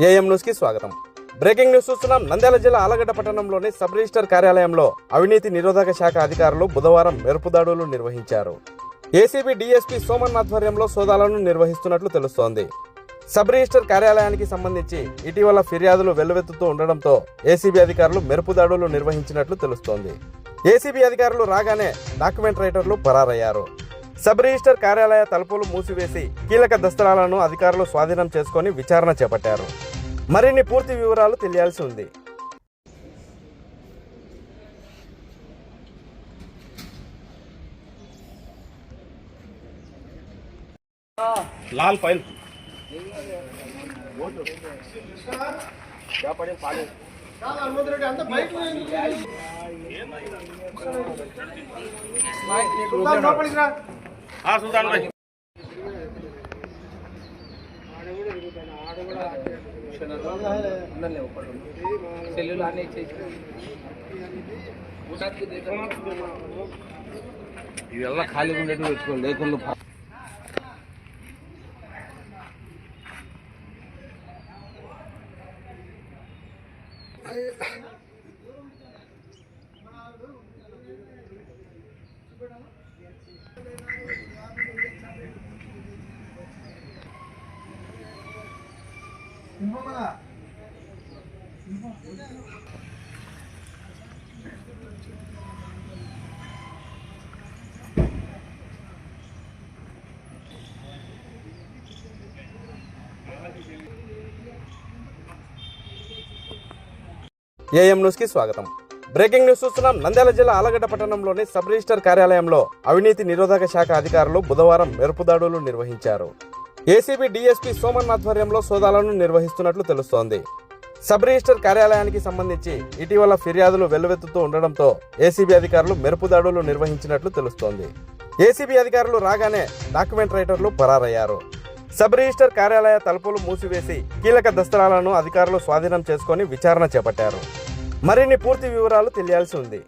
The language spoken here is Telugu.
ఏఎం న్యూస్కి స్వాగతం. బ్రేకింగ్ న్యూస్ చూస్తున్నాం. నంద్యాల జిల్లా ఆలగడ్డ పట్టణంలోని సబ్ రిజిస్టర్ కార్యాలయంలో అవినీతి నిరోధక శాఖ అధికారులు బుధవారం మెరుపు దాడులు నిర్వహించారు. ఏసీబీ డీఎస్పీ సోమన్ ఆధ్వర్యంలో సోదాలను నిర్వహిస్తున్నట్లు తెలుస్తోంది. సబ్ రిజిస్టర్ కార్యాలయానికి సంబంధించి ఇటీవల ఫిర్యాదులు వెల్లువెత్తుతూ ఉండడంతో ఏసీబీ అధికారులు మెరుపు దాడులు నిర్వహించినట్లు తెలుస్తోంది. ఏసీబీ అధికారులు రాగానే డాక్యుమెంట్ రైటర్లు పరారయ్యారు. సబ్ రిజిస్టర్ కార్యాలయ తలుపులు మూసివేసి కీలక దస్తరాలను అధికారులు స్వాధీనం చేసుకొని విచారణ చేపట్టారు. మరిన్ని పూర్తి వివరాలు తెలియాల్సి ఉంది. లాల్ ఫైల్. లోపలికి రా. సుల్తాన్ భాయ్. ఇవెల్లా ఖాళీగా ఉండేట్టు పెట్టుకోండి లేకుండా ఏఎం న్యూస్కి స్వాగతం. బ్రేకింగ్ న్యూస్ చూస్తున్నాం. నంద్యాల జిల్లా ఆలగడ్డ పట్టణంలోని సబ్ రిజిస్టర్ కార్యాలయంలో అవినీతి నిరోధక శాఖ అధికారులు బుధవారం మెరుపు దాడులు నిర్వహించారు. ఏసీబీ డీఎస్పీ సోమన్ ఆధ్వర్యంలో సోదాలను నిర్వహిస్తున్నట్లు తెలుస్తోంది. సబ్ రిజిస్టర్ కార్యాలయానికి సంబంధించి ఇటీవల ఫిర్యాదులు వెల్లువెత్తుతూ ఉండడంతో ఏసీబీ అధికారులు మెరుపు దాడులు నిర్వహించినట్లు తెలుస్తోంది. ఏసీబీ అధికారులు రాగానే డాక్యుమెంట్ రైటర్లు పరారయ్యారు. సబ్ రిజిస్టర్ కార్యాలయ తలుపులు మూసివేసి కీలక దస్తరాలను అధికారులు స్వాధీనం చేసుకొని విచారణ చేపట్టారు. మరిన్ని పూర్తి వివరాలు తెలియాల్సి ఉంది.